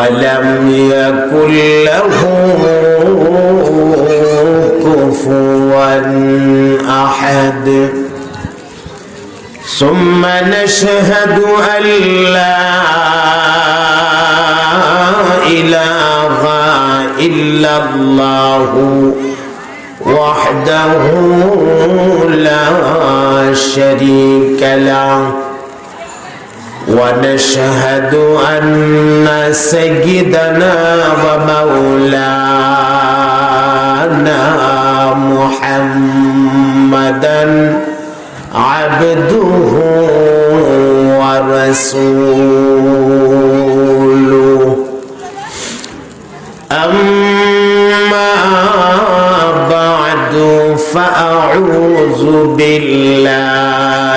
ولم يكن له كفوا احد. ثم نشهد ان لا اله الا الله وحده لا شريك له. ونشهد أن سيدنا ومولانا محمدا عبده ورسوله. أما بعد فأعوذ بالله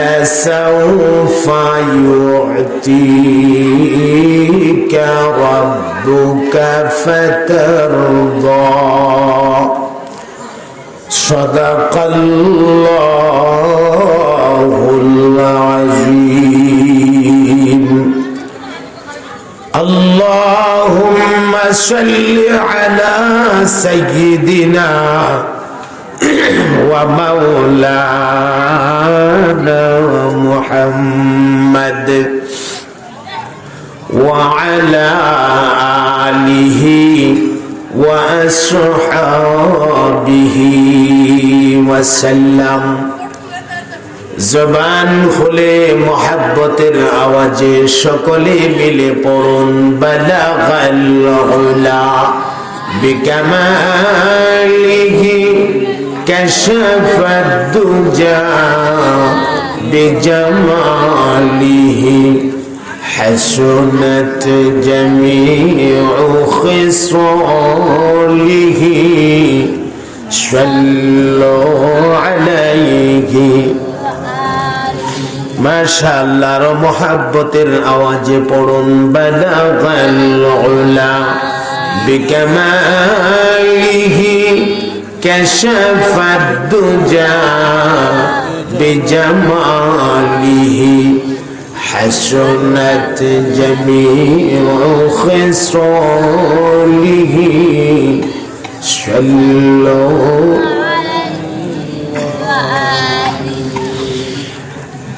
ولسوف يعطيك ربك فترضى. صدق الله العظيم. اللهم صل على سيدنا ومولانا محمد وعلى آله وأصحابه وسلم. জবান খুলে মোহাব্বতের আওয়াজে সকলে মিলে পড়ুন বালাগাল উলা বিকামালিহি কাশাফাদ দুজা বিজামালিহি حسنت جميع خصاله صلوا عليه মাশাআল্লাহর মোহাব্বতের আওয়াজে পড়ুন বালাগাল উলা বিকামালিহি কাশাফাদ দুজা বিজামালিহি حسنت جميع خصاله صلوا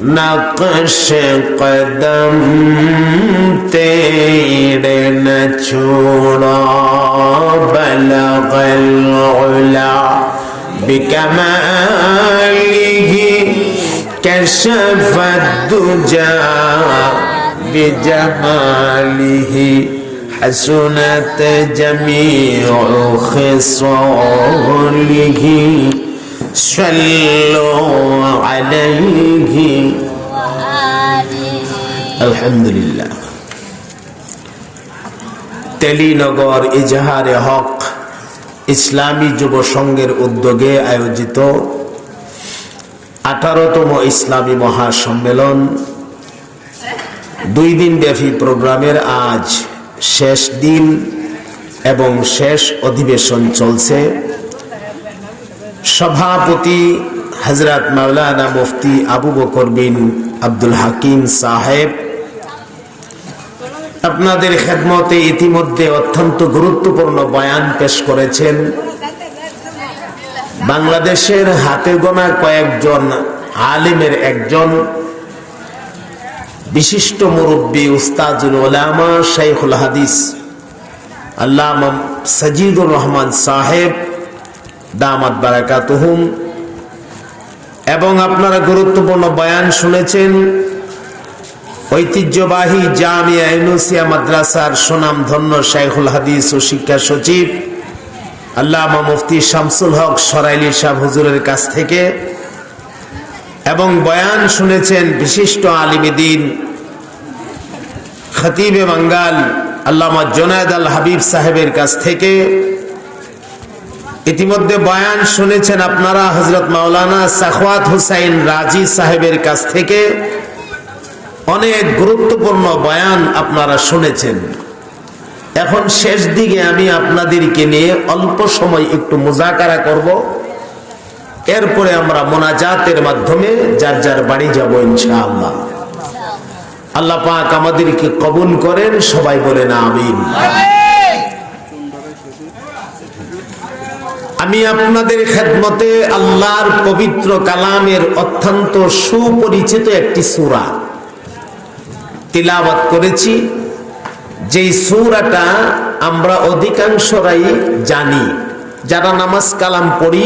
نقش قدم تیرے نہ بلغ العلا بکمالیه کشف الدجا بجمالیه حسنت جميع خصاله صلوا عليه الحمد لله তেলিনগর ইজহারে হক ইসলামী যুব সংঘের উদ্যোগে আয়োজিত আঠারোতম ইসলামী মহাসম্মেলন দুই দিন ব্যাপী প্রোগ্রামের আজ শেষ দিন এবং শেষ অধিবেশন চলছে সভাপতি হজরত মাওলানা মুফতি আবু বকর বিন আব্দুল হাকিম সাহেব। আপনাদের খেদমতে ইতিমধ্যে অত্যন্ত গুরুত্বপূর্ণ বয়ান পেশ করেছেন। বাংলাদেশের হাতে গোনা কয়েকজন আলিমের একজন বিশিষ্ট মুরব্বী উস্তাজুল ওলামা শাইখুল হাদিস আল্লাহ সাজিদুর রহমান সাহেব। দামাত বারাকাতুহুম। এবং আপনারা গুরুত্বপূর্ণ বয়ান শুনেছেন, ঐতিহ্যবাহী জামিয়া ইউনুসিয়া মাদ্রাসার সুনামধন্য শাইখুল হাদিস ও শিক্ষা সচিব, আল্লামা মুফতি শামসুল হক সরাইলি শাহ হুজুরের কাছ থেকে, এবং বয়ান শুনেছেন বিশিষ্ট আলিমিদিন খতিবে বাঙ্গাল আল্লামা জোনায়দ আল হাবিব সাহেবের কাছ থেকে ইতিমধ্যে বয়ান শুনেছেন আপনারা হজরত মাওলানা সাখওয়াত হুসাইন রাজি সাহেবের কাছ থেকে। অনেক গুরুত্বপূর্ণ বয়ান আপনারা শুনেছেন। এখন শেষ দিকে আমি আপনাদেরকে নিয়ে অল্প সময় একটু মোজাকারা করব। এরপরে আমরা মোনাজাতের মাধ্যমে যার যার বাড়ি যাব ইনশাআল্লাহ। আল্লাহ পাক আমাদেরকে কবুল করেন, সবাই বলেন আমিন। আমি আপনাদের খেদমতে আল্লাহর পবিত্র কালামের অত্যন্ত সুপরিচিত একটি সূরা তিলাবাত করেছি। যেই সূরাটা আমরা অধিকাংশরাই জানি যারা নামাজ কালাম পড়ি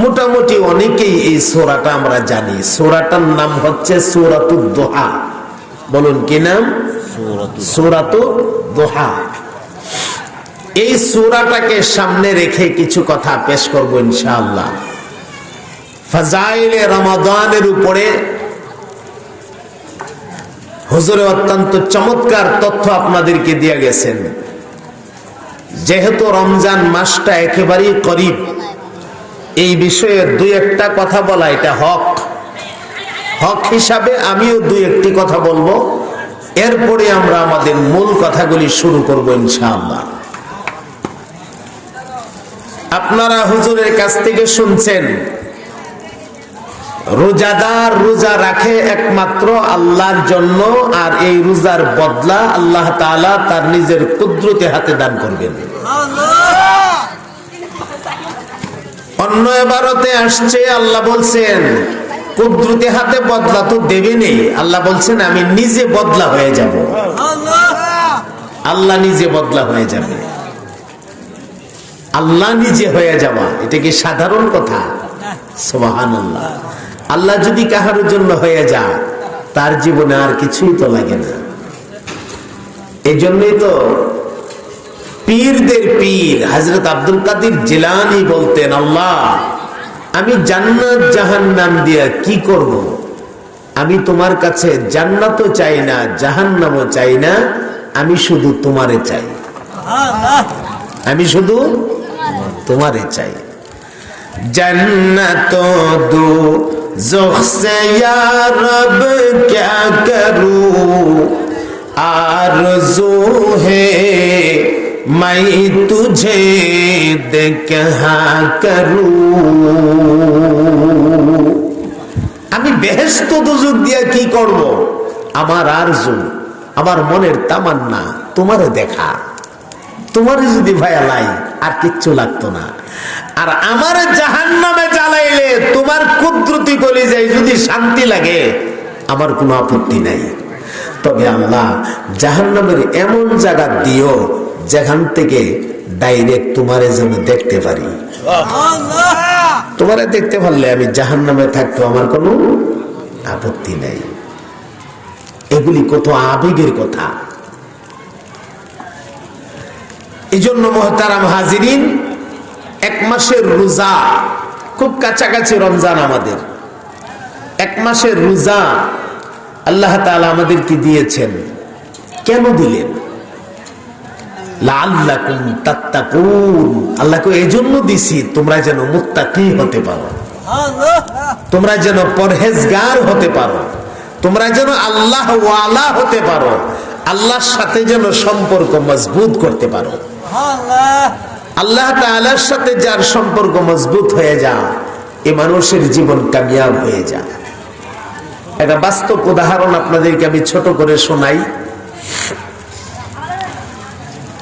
মোটামুটি অনেকেই এই সূরাটা আমরা জানি। সোরাটার নাম হচ্ছে সূরাতুদ দোহা। বলুন কি নাম? সূরাতু দোহা। এই সুরাটাকে সামনে রেখে কিছু কথা পেশ করব ইনশাআল্লাহ। ফাজাইলে রমাদানের উপরে হুজুরে অত্যন্ত চমৎকার তথ্য আপনাদেরকে দিয়ে গেছেন। যেহেতু রমজান মাসটা একেবারেই করিব, এই বিষয়ে দুই একটা কথা বলা এটা হক। হক হিসাবে আমিও দুই একটি কথা বলব। এরপরে আমরা আমাদের মূল কথাগুলি শুরু করব ইনশাআল্লাহ। আপনারা হুজুরের কাছ থেকে শুনছেন, রোজাদার রোজা রাখে একমাত্র আল্লাহর জন্য, আর এই রোজার বদলা আল্লাহ তাআলা তার নিজের কুদরতে হাতে দান করবেন। অন্য এবারতে আসছে, আল্লাহ বলছেন, কুদরতে হাতে বদলা তো দেবেনি আল্লাহ বলছেন, আমি নিজে বদলা হয়ে যাব। আল্লাহ নিজে বদলা হয়ে যাবে। আল্লাহ নিজে হয়ে যাওয়া, এটা কি সাধারণ কথা? আল্লাহ যদি কাহার জন্য হয়ে যা তার জীবনে আর কিছুই তো লাগে না। এই জন্যই তো পীরদের পীর হজরত আব্দুল কাদির জিলানি বলতেন, আল্লাহ, আমি জান্নাত জাহান নাম দিয়া কি করব। আমি তোমার কাছে জান্নাতও চাই না, জাহান্নামও চাই না, আমি শুধু তোমারে চাই। আমি শুধু তোমারই চাই জন্নত রব, ক্যা করু? আর জো হে, মাই তুঝে দেখা করু। আমি বেহেস্ত দুযোগ দিয়া কি করব? আমার আর জু আমার মনের তামান্না তোমারে দেখা। তোমারে যদি ভাইয়া লাই, আর কিচ্ছু লাগতো না। আর আমার জাহান নামে জ্বালাইলে তোমার কুদ্রুতি করে যাই যদি শান্তি লাগে, আমার কোনো আপত্তি নাই। তবে আল্লাহ জাহান নামের এমন জায়গা দিও, যেখান থেকে ডাইরেক্ট তোমারে যেন দেখতে পারি। তোমারে দেখতে পারলে আমি জাহান নামে থাকতো আমার কোনো আপত্তি নাই। এগুলি কত আবেগের কথা। এই জন্য মহতারাম হাজিরিন এক মাসের রোজা, খুব কাছাকাছি রমজান আমাদের। এক মাসের রোজা আল্লাহ তালা আমাদেরকে দিয়েছেন। কেন দিলেন? আল্লাহকে দিছি, তোমরা যেন মুত্তাকি হতে পারো। তোমরা যেন পরহেজগার হতে পারো। তোমরা যেন আল্লাহ হতে পারো। আল্লাহর সাথে যেন সম্পর্ক মজবুত করতে পারো। আল্লাহ তাআলার সাথে যার সম্পর্ক মজবুত হয়ে যায় এ মানুষের জীবন কামিয়াব হয়ে যায় একটা বাস্তব উদাহরণ আপনাদেরকে আমি ছোট করে শোনাই।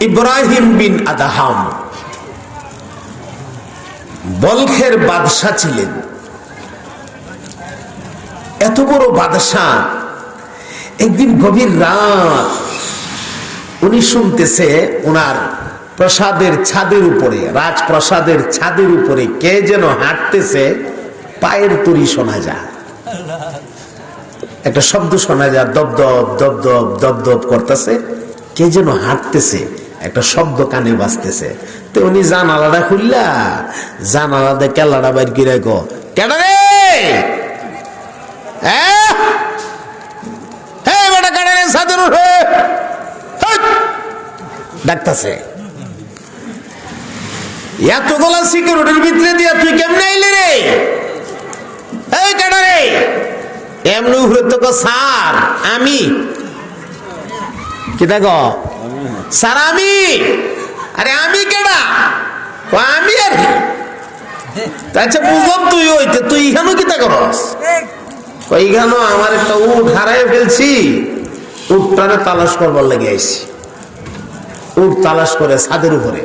ইব্রাহিম বিন আদাহাম বলখের বাদশাহ ছিলেন। এত বড় বাদশাহ, একদিন গভীর রাত উনি শুনতেছে ওনার প্রসাদের ছাদের উপরে, রাজপ্রাসাদের ছাদের উপরে কে যেন হাঁটতেছে, পায়ের তরি শোনা যায়। একটা শব্দ শোনা যায় দপ দপ দপ করতেছে। কে যেন হাঁটতেছে, একটা শব্দ কানে বাজতেছে। তো উনি জানালাটা খুললা জানালাতে কেল্লাটা বাইর করে গো কেডা রে? হ্যাঁ? হ্যাঁ ডাকতাছে। এতগুলা সিকিউরিটির ভিতরে দিয়া তুই কেমনে আইলি রে? এই কেডা রে? এমনি তো স্যার, আমি। কি দেখো? স্যার, আমি। আরে আমি কেডা? আমি আর কি? আচ্ছা বুঝলাম তুই ওইতে তুই এখানেও কি তা করস? ওইখানে আমার একটা উঠ হারাই ফেলছি। উঠটারে তালাশ করবার লেগে আইছি। উঠ তালাশ করে ছাদের উপরে।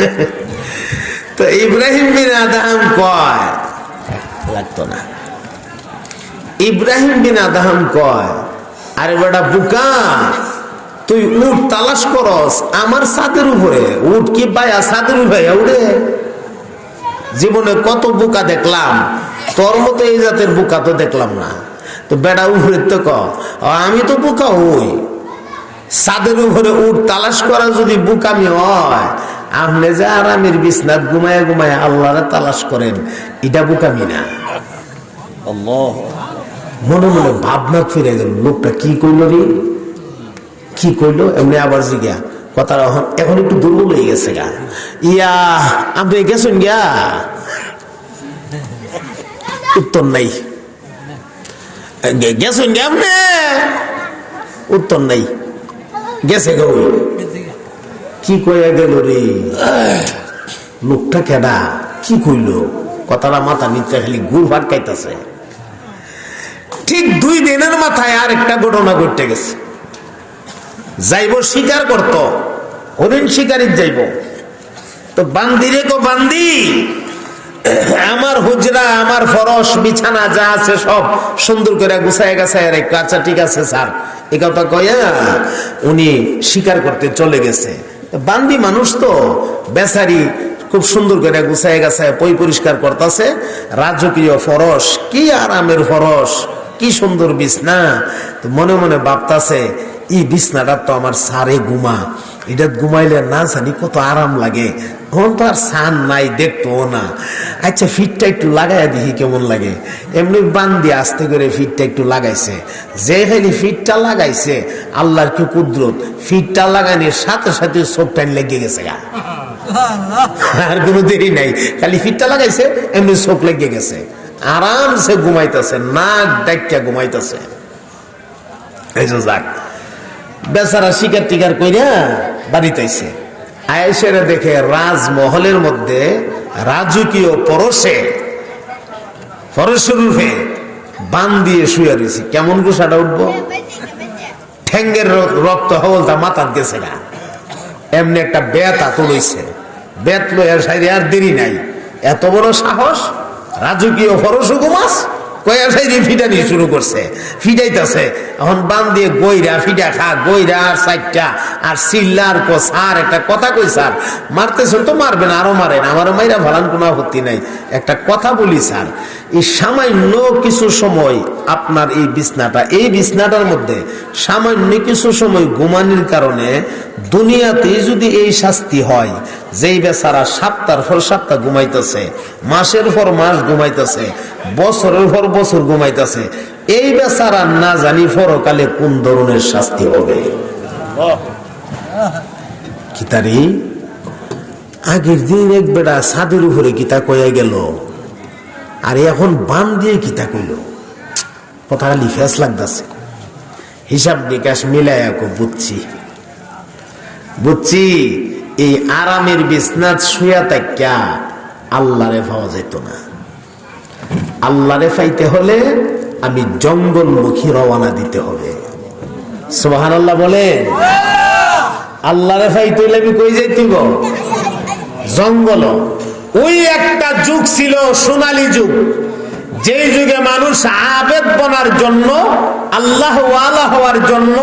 তো ইব্রাহিম বিন আদাহাম কয়, লাগতো না। ইব্রাহিম বিন আদাহাম কয়, আরে বেটা বুকা, তুই উঠ তালাশ করস, আমার ছাদের উপরে। উঠ কি পায়া ছাদের উপরে উড়ে? জীবনে কত বুকা দেখলাম, তোর মতো এই জাতের বুকা তো দেখলাম না। তো বেড়া উপরে তো ক আমি তো বুকা হই। ছাদের উপরে উঠ তালাশ করা যদি বুকামি হয় আপনি যে আরামের বিছনাথ ঘুমায় ঘুমায় আল্লাহরে তালাশ করেন এটা বুকামি না। মনে মনে ভাবনা ফিরে গেল লোকটা কি কইল রে? কি কইলো? এমনি আবার জিগা কথা এখন একটু দুর্বল হয়ে গেছে গা। ইয়া আপনি গেছেন গিয়া উত্তর নাই। গে- গেছেন গিয়া আপনি? উত্তর নাই। গেছে গো কি কইয়া গেল রে? লোকটা কেডা? কি কইল? কথাটা মাথা নিচে খালি গুড় ভাট খাইতেছে। ঠিক দুই দিনের মাথায় আর একটা ঘটনা ঘটতে গেছে। যাইব, শিকার করত। হরিণ শিকারিত যাইব। তো বান্দি রে গো বান্দি! আমার হুজরা, আমার ফরস বিছানা যা আছে সব সুন্দর করে গুছায় গাছায় রেখে আচ্ছা ঠিক আছে, স্যার। এ কথা কয়া উনি শিকার করতে চলে গেছে। বান্দি মানুষ তো বেচারি খুব সুন্দর করে গুছায় গাছায় পই পরিষ্কার করতেছে। রাজকীয় ফরস, কি আরামের ফরস, কি সুন্দর বিছনা। তো মনে মনে ভাবতাছে এই বিছনাটা তো আমার সারে ঘুমা। এটা ঘুমাইলে না জানি কত আরাম লাগে। এখন তো আর সান নাই দেখতো না। আচ্ছা ফিটটা একটু লাগাই দেখি কেমন লাগে। এমনি বান্দি আস্তে করে ফিটটা একটু লাগাইছে। যে খালি ফিটটা লাগাইছে, আল্লাহর কি কুদরত? ফিটটা লাগানোর সাথে সাথে চোখ টাইম লেগে গেছে গা। আর কোনো দেরি নাই। খালি ফিটটা লাগাইছে, এমনি চোখ লেগে গেছে। আরামসে ঘুমাইতেছে, নাক ডাক্কা ঘুমাইতেছে। এই যাক। বেচারা শিকার টিকার কইরা বাড়িতে আইছে আয়েসেরা দেখে রাজমহলের মধ্যে রাজকীয় পরশে পরশের রূপে বান দিয়ে শুয়ে রয়েছে। কেমন গুসাটা উঠবো? ঠ্যাঙ্গের র- রক্ত হলতা মাথার গেছে না এমনি একটা বেত তুলইছে বেত লইয়ার সাইডে আর দেরি নাই। এত বড় সাহস? রাজকীয় ফরস মাছ এই সামান্য কিছু সময় আপনার এই বিছনাটা, এই বিছনাটার মধ্যে সামান্য কিছু সময় ঘুমানির কারণে দুনিয়াতে যদি এই শাস্তি হয়, যেই বেচারা সপ্তাহ পর সপ্তাহ ঘুমাইতেছে, মাসের পর মাস ঘুমাইতেছে বছরের পর বছর ঘুমাইতেছে। এই বেচারা না জানি পরকালে কোন ধরনের শাস্তি হবে। কিতারি আগের দিন এক বেটা ছাদের উপরে কিতা কয়া গেল। আর এখন বান দিয়ে কিতা কইল। কথা খালি ফেস লাগতেছে। হিসাব নিকাশ মিলাই বুঝছি। বুঝছি, এই আরামের বিছনাথ শুয়া তাক্যা আল্লাহরে পাওয়া যেত না। আল্লাহরে পাইতে হলে আমি জঙ্গলমুখী রওয়ানা দিতে হবে। সোহান আল্লাহ বলে আল্লাহরে পাইতে হলে আমি কই যাইতিব? জঙ্গল। ওই একটা যুগ ছিল সোনালী যুগ। যেই যুগে মানুষ আবেদ বনার জন্য, আল্লাহ ওয়ালা হওয়ার জন্য,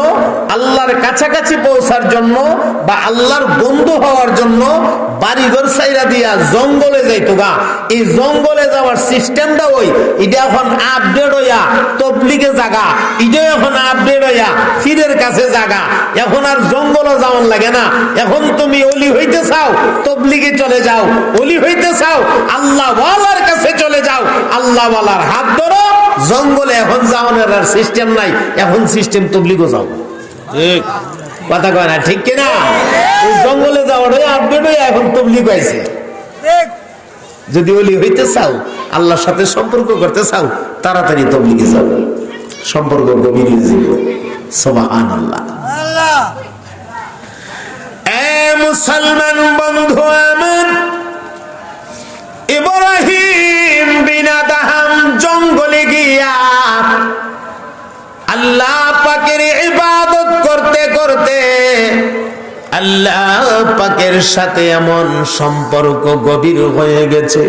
আল্লাহর কাছাকাছি পৌঁছার জন্য বা আল্লাহর বন্ধু হওয়ার জন্য বাড়িঘর সাইরা দিয়া জঙ্গলে যাইতো গা। এই জঙ্গলে যাওয়ার সিস্টেমটা ওই, এটা এখন আপডেট হইয়া তবলিগে জাগা, এটা এখন আপডেট হইয়া ফিরের কাছে জাগা। এখন আর জঙ্গলে যাওয়ান লাগে না। এখন তুমি অলি হইতে চাও, তবলিগে চলে যাও। অলি হইতে চাও, আল্লাহ ওয়ালার কাছে চলে যাও আল্লাহ ওয়ালার হাত ধরো জঙ্গলে এখন যাওয়ানোর আর সিস্টেম নাই এখন সিস্টেম তবলিগো যাও। কথা কয় না ঠিক কিনা? জঙ্গলে যাওয়ার আপডেট হয়ে এখন তবলিগ হয়েছে। যদি ওলি হইতে চাও আল্লাহর সাথে সম্পর্ক করতে চাও তাড়াতাড়ি তবলিগে যাও। সম্পর্ক গভীর জীব সবাহান আল্লাহ। মুসলমান বন্ধু আমার জঙ্গলে গিয়া আল্লাহ পাকের ইবাদত করতে করতে আল্লাহ পাকের সাথে এমন সম্পর্ক গভীর হয়ে গেছে।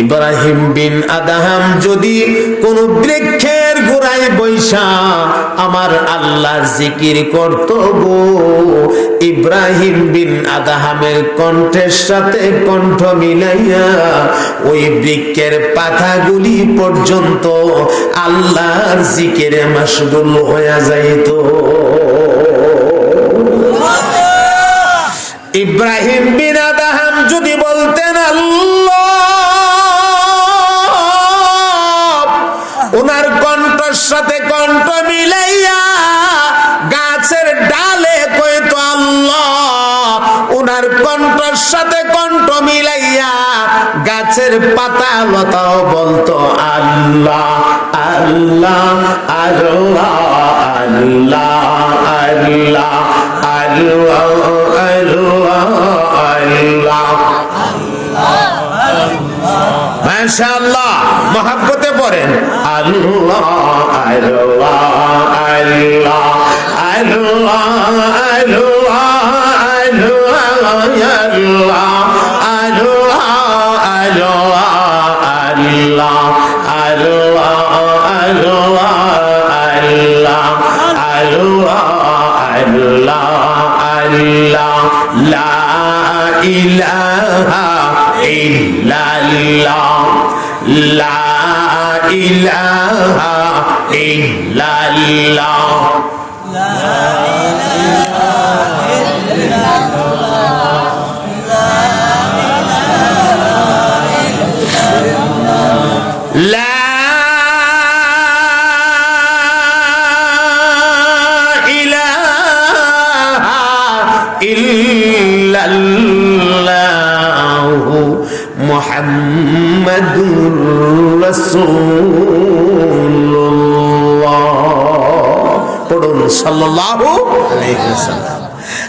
ইব্রাহিম বিন আদাহাম যদি কোন বৃক্ষের গোড়ায় বৈশা আমার আল্লাহর জিকির করত ইব্রাহিম বিন আদাহামের কণ্ঠের সাথে কণ্ঠ মিলাইয়া ওই বৃক্ষের পাতাগুলি পর্যন্ত আল্লাহর জিকিরে মাসগুল হয়ে যাইত। ইব্রাহিম গাছের পাতা লতাও বলতো আল্লাহ আল্লাহ আল্লাহ আল্লাহ আল্লাহ আল্লাহ আল্লাহ, মাশাআল্লাহ, মহাব্বতে পড়েন, আল্লাহ আল্লাহ আল্লাহ আল্লাহ আল্লাহ আল্লাহ আল্লাহ আলো আল্লাহ আলো আলো আল্লাহ আলো আল্লাহ আল্লাহ, লা ইলাহা ইল্লাল্লাহ, লা ইলাহা ইল্লাল্লাহ। লা ইলাহা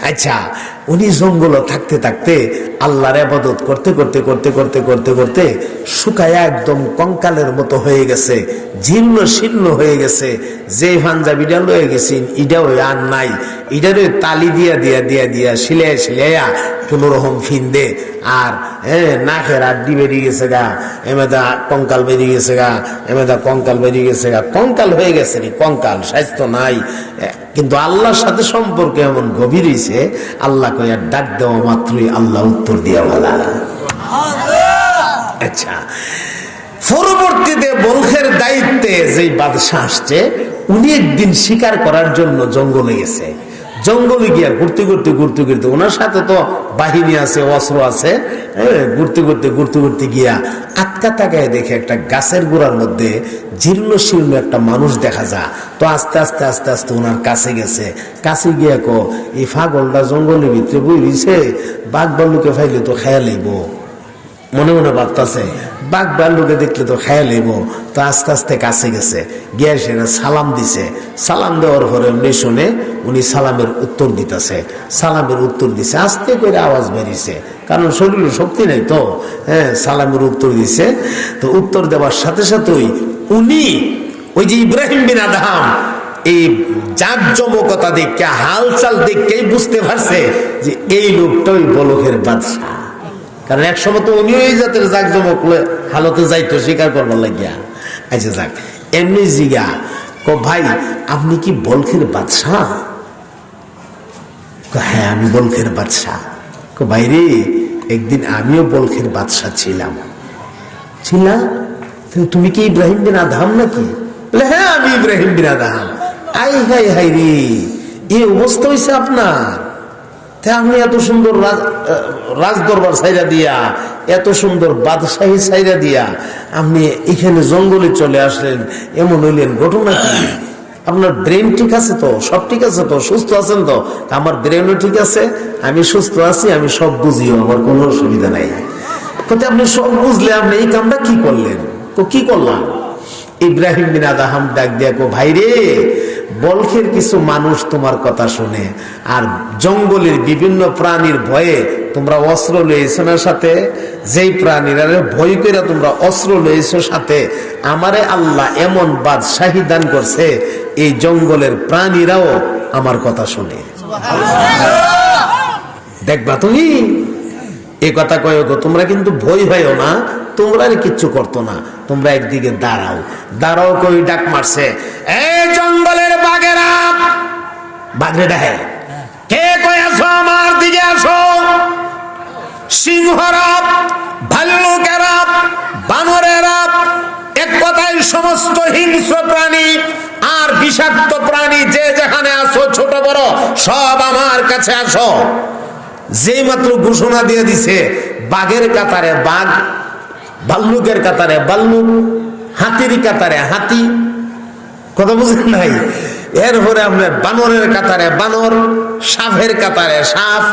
আচ্ছা উনি জঙ্গল থাকতে থাকতে আল্লাহর আবাদত করতে করতে করতে করতে করতে করতে শুকায়া একদম কঙ্কালের মতো হয়ে গেছে, জীর্ণ শীর্ণ হয়ে গেছে। যে পাঞ্জাবিটা লয়ে গেছেন ইটাও আর নাই। ইটারে তালি দিয়া দিয়া দিয়া দিয়া সিলাই সিলাইয়া কোন রকম ফিন্দে। আর হ্যাঁ নাকের আড্ডি বেরিয়ে গেছে গা। এমেদা কঙ্কাল বেরিয়ে গেছে গা। এমেদা কঙ্কাল বেরিয়ে গেছে গা। কঙ্কাল হয়ে গেছে নি কঙ্কাল স্বাস্থ্য নাই। কিন্তু আল্লাহর সাথে সম্পর্ক এমন গভীর হয়েছে আল্লাহ কয়ার ডাক দেওয়া মাত্রই আল্লাহ উত্তর দিয়া বলা। আচ্ছা পরবর্তীতে বলখের দায়িত্বে যে বাদশাহ আসছে উনি একদিন শিকার করার জন্য জঙ্গলে গেছে। জঙ্গলে গিয়া ঘুরতে ঘুরতে ঘুরতে ঘুরতে, ওনার সাথে তো বাহিনী আছে, অস্ত্র আছে ঘুরতে ঘুরতে ঘুরতে ঘুরতে গিয়া আটকা তাকায় দেখে একটা গাছের গোড়ার মধ্যে জীর্ণ শীর্ণ একটা মানুষ দেখা যায়। তো আস্তে আস্তে আস্তে আস্তে ওনার কাছে গেছে। কাছে গিয়া কো এই ফাগলটা জঙ্গলের ভিতরে বই রইছে, বাঘ বালুকে ফাইলে তো খেয়াল মনে মনে ভাবতেছে বাঘ ভাল্লুকে দেখলে তো খেয়াল লইব তো আস্তে আস্তে কাছে গেছে। গিয়ে সেটা সালাম দিছে। সালাম দেওয়ার পরে উনি শুনে, উনি সালামের উত্তর দিতেছে। সালামের উত্তর দিছে, আস্তে করে আওয়াজ বেরিয়েছে। কারণ শরীরে শক্তি নেই তো। হ্যাঁ সালামের উত্তর দিছে। তো উত্তর দেওয়ার সাথে সাথেই উনি ওই যে ইব্রাহিম বিন আদহাম, এই জাকজমকতা দেখে, হালচাল দেখেই বুঝতে পারছে যে এই লোকটা ওই বলকের বাদশাহ। কারণ এক সময় তো উনিও এই জাতের জাকজমক লয়ে হালতে যাইতো, স্বীকার করবার লাগিয়া। আচ্ছা যাক, এমনি জিগা, ক ভাই, আপনি কি বলখের বাদশাহ? হ্যাঁ আমি বলখের বাদশাহ। কো, ভাই রে, একদিন আমিও বলখের বাদশাহ ছিলাম। ছিলাম তুমি কি ইব্রাহিম বিন আধাম নাকি? বলে হ্যাঁ আমি ইব্রাহিম বিন আধাম আই হাই হাই রে এই অবস্থা হয়েছে আপনার। আপনি এত সুন্দর রাজ- আহ, রাজদরবার সাইরা দিয়া এত সুন্দর বাদশাহী সাইরা দিয়া আপনি এখানে জঙ্গলে চলে আসলেন এমন হইলেন ঘটনা কি? আপনার ব্রেন ঠিক আছে তো? সব ঠিক আছে তো? সুস্থ আছেন তো? আমার ব্রেনও ঠিক আছে আমি সুস্থ আছি আমি সব বুঝিও আমার কোনো অসুবিধা নাই। কিন্তু আপনি সব বুঝলে আপনি এই কামটা কি করলেন? তো কি করলাম? ইব্রাহিম বিন আদাহাম ডাক দিয়া কো ভাই রে বলখের কিছু মানুষ তোমার কথা শুনে, আর জঙ্গলের বিভিন্ন প্রাণীর ভয়ে তোমরা অস্ত্র লইছো না সাথে? যেই প্রাণীরা ভয় করে তোমরা অস্ত্র লইছো সাথে, আমারে আল্লাহ এমন বাদশাহী দান করছে, এই জঙ্গলের প্রাণীরাও আমার কথা শুনে। দেখবা তুমি? এ কথা কয় গো, তোমরা কিন্তু ভয় হয়েও না, তোমরা কিচ্ছু করতো না, তোমরা একদিকে দাঁড়াও। দাঁড়াও কই ডাক মারছে এই জঙ্গলের বাঘেরা বাঘরে ডাহে কে কই আসো আমার দিকে আসো সিংহরা, ভাল্লুকেরা, বানরেরা, এক কথায় সমস্ত হিংস্র প্রাণী আর বিষাক্ত প্রাণী যে যেখানে আসো ছোট বড়, সব আমার কাছে আসো যেই মাত্র ঘোষণা দিয়ে দিছে, বাঘের কাতারে বাঘ, ভাল্লুকের কাতারে ভাল্লুক, হাতির কাতারে হাতি। কথা বুঝেন নাই? এরপরে আপনার বানরের কাতারে বানর, সাফের কাতারে সাফ,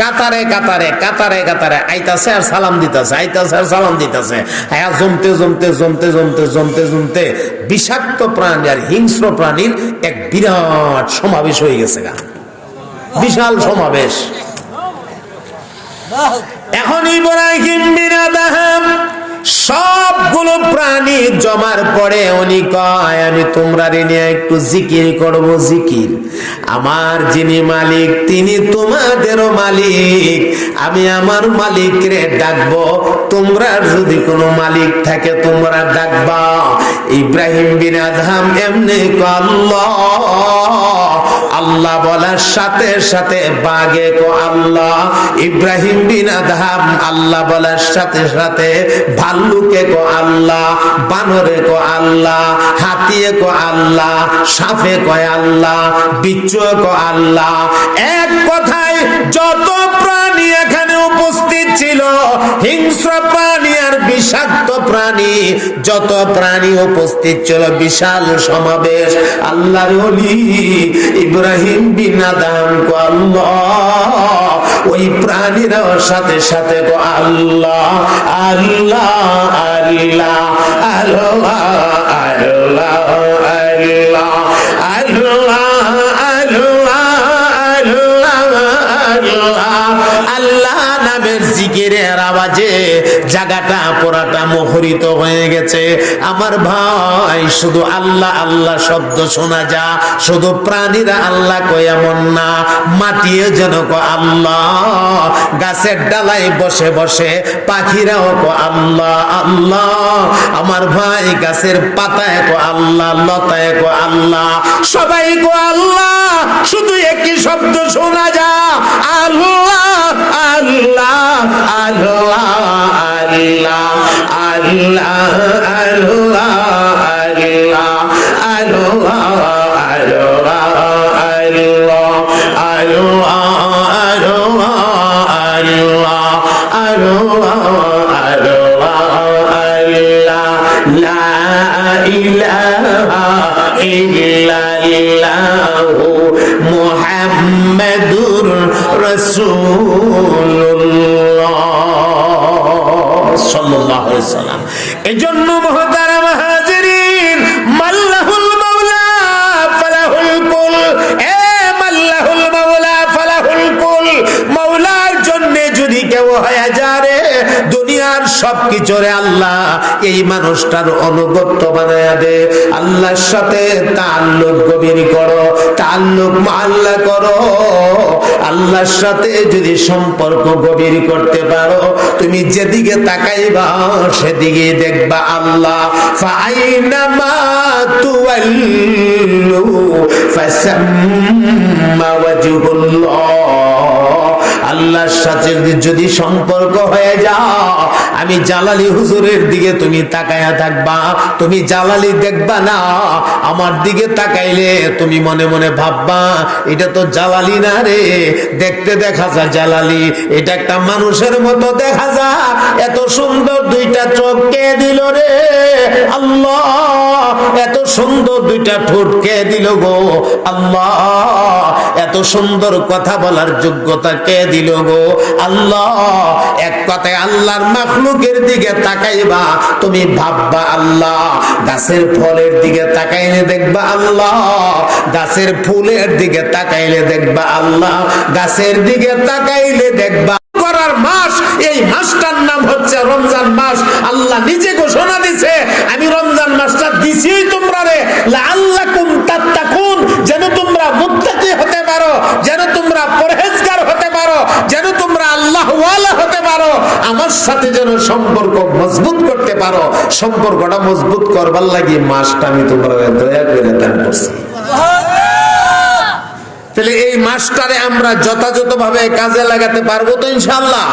কাতারে কাতারে কাতারে কাতারে আইতাছে আর সালাম দিতেছে, আইতাছে আর সালাম দিতেছে। আয়া জমতে জমতে জমতে জমতে জমতে জমতে বিষাক্ত প্রাণী আর হিংস্র প্রাণীর এক বিরাট সমাবেশ হয়ে গেছে গা। বিশাল সমাবেশ। এখন ইব্রাহিম বিন আদহাম প্রাণী জমার পরে উনি কয়, আমি তোমরা একটু জিকির করব, জিকির। আমার যিনি মালিক, তিনি তোমাদেরও মালিক। আমি আমার মালিক রে ডাকবো। তোমরা যদি কোনো মালিক থাকে, তোমরা ডাকবা। ইব্রাহিম বিন আদহাম এমনি কল্লাহ আল্লাহ বলার সাথে সাথে বাগে কো আল্লাহ। ইব্রাহিম বিন আদহাম আল্লাহ বলার সাথে সাথে ভাল্লুকে কো আল্লাহ, বানরে কো আল্লাহ, হাতিয়ে কো আল্লাহ, সাফে কয় আল্লাহ বিচ্ছু কো আল্লাহ। এক কথায় যত প্রাণী এখানে উপস্থিত ছিল, হিংস্র প্রাণী বিষাক্ত প্রাণী, যত প্রাণী উপস্থিত ছিল, বিশাল সমাবেশ। আল্লাহর ওলি ইব্রাহিম বিন কো আল্লাহ, ওই প্রাণীরা সাথে সাথে কো আল্লাহ আল্লাহ আল্লাহ আল্লাহ আল্লাহ আল্লাহ আল্লাহ আল্লাহ আল্লাহ। জিকিরের আওয়াজে জায়গাটা পোড়াটা মুখরিত হয়ে গেছে। আমার ভাই, শুধু আল্লাহ আল্লাহ শব্দ শোনা যা, শুধু প্রাণীরা আল্লাহ কয় এমন না মাটিয়ে যেন কো আল্লাহ, গাছের ডালাই বসে বসে পাখিরাও কো আল্লাহ আল্লাহ, আমার ভাই গাছের পাতায় কো আল্লাহ, লতায় কো আল্লাহ, সবাই কো আল্লাহ, শুধু একই শব্দ শোনা যা আল্লাহ আল্লাহ আল্লাহ আল্লাহ আল্লাহ আল্লাহ মোহাম্মদুর রসুল্লাহ আলাইহি সাল্লাম এজন্য মহতারাম সবকিছুরে আল্লাহ এই মানুষটার অনুগত্য বানায়া দে। আল্লাহর সাথে তাল্লুক গভীর করো তাল্লুক মাল্লা করো। আল্লাহর সাথে যদি সম্পর্ক গভীর করতে পারো, তুমি যেদিকে তাকাইবা সেদিকে দেখবা আল্লাহ। ফাইনামা ফাসাম্মা ওয়াজহুল্লাহ। আল্লাহর সাথে যদি সম্পর্ক হয়ে যাও, আমি জালালি হুজুরের দিকে তুমি তাকায়া থাকবা। তুমি জালালি দেখবা না, আমার দিকে তাকাইলে তুমি মনে মনে ভাববা, এটা তো জালালি না রে, দেখতে দেখা যায় জালালি। এটা একটা মানুষের মতো দেখা যায়, এত সুন্দর দুইটা চোখ কে দিল রে? আল্লাহ, এত সুন্দর দুইটা ঠোঁট কে দিল গো? আল্লাহ এত সুন্দর কথা বলার যোগ্যতা কে দিল গো? আল্লাহ, এক কথায় আল্লাহর মাখলুকের দিকে তাকাইবা, তুমি ভাববা আল্লাহ, গাছের ফলের দিকে তাকাইলে দেখবা আল্লাহ, গাছের ফুলের দিকে তাকাইলে দেখবা আল্লাহ, গাছের দিকে তাকাইলে দেখবা করার মাস, এই মাসটার নাম হচ্ছে রমজান মাস। আল্লাহ নিজে ঘোষণা দিছে, আমি রমজান মাসটা দিছি তোমরা রে। আল্লাহ তাত্তাকুন, যেন তোমরা যেন তোমরা পরহেজগার হতে পারো, যেন তোমরা আল্লাহ হতে পারো, আমার সাথে যেন সম্পর্ক মজবুত করতে পারো। সম্পর্কটা মজবুত করবার লাগি মাসটা আমি তোমরা দয়া করে দান করছি। তাহলে এই মাসটারে আমরা যথাযথ ভাবে কাজে লাগাতে পারব তো ইনশাল্লাহ